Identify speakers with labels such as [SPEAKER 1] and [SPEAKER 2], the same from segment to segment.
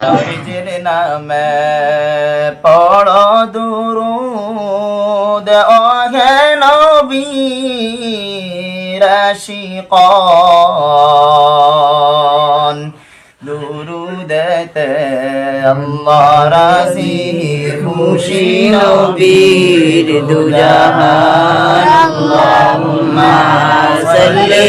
[SPEAKER 1] নবীজির নামে পড় দুরুদ। ওহে নবীর আশিকন দুরুদেতে আল্লাহ রাজি, খুশি নবীর দুজাহান। আল্লাহুম্মা সাল্লি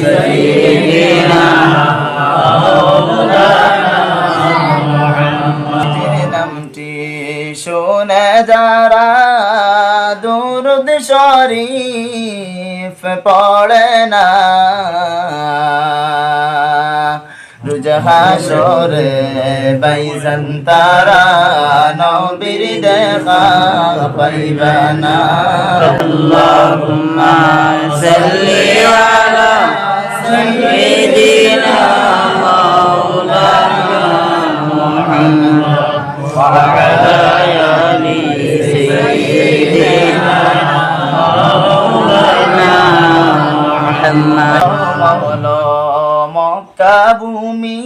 [SPEAKER 1] সাইয়্যিদিনা মাওলানা নামটি শুনে যারা দুরুদ শরীফ পড়ে না রোজ হাসরে বাইজান তারা নবীর দেখা পাইবা না। আল্লাহুম্মা সাল্লি আলা সাইয়্যিদিনা মাওলানা মুহাম্মদ ওয়া মাওলানা মুহাম্মদ। মক্কা ভূমি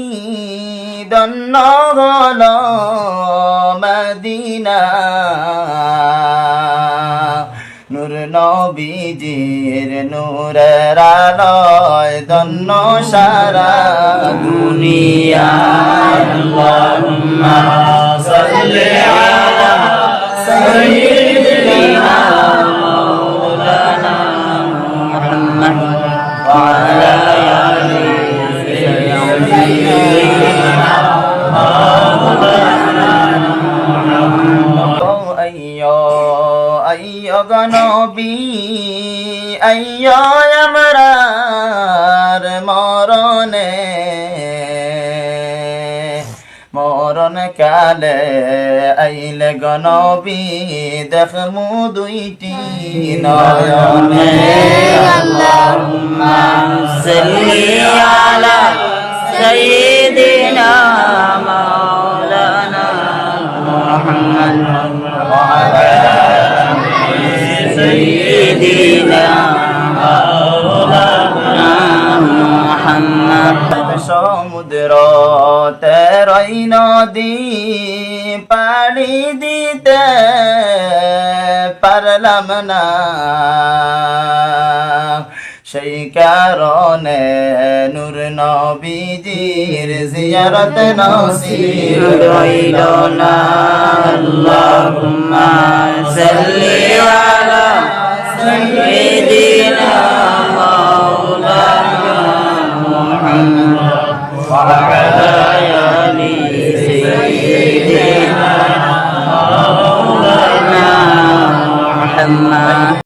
[SPEAKER 1] দন্ন হল মদিনা। নূর নবীজির নূরের আলয় দন্ন সারা দুনিয়া আল্লাহুম্মা। আইয়ো আমরার মরণে মরণ কালে আইলে গনবী দেখমু দুইটি নয়নে। আল্লাহুম্মা সাল্লি নদী পাড়ি দিতে পারলাম না। সেই কারণে নূর নবীজির জিয়ারত নসিব রইল না। আল্লাহুম্মা سيدنا مولانا محمد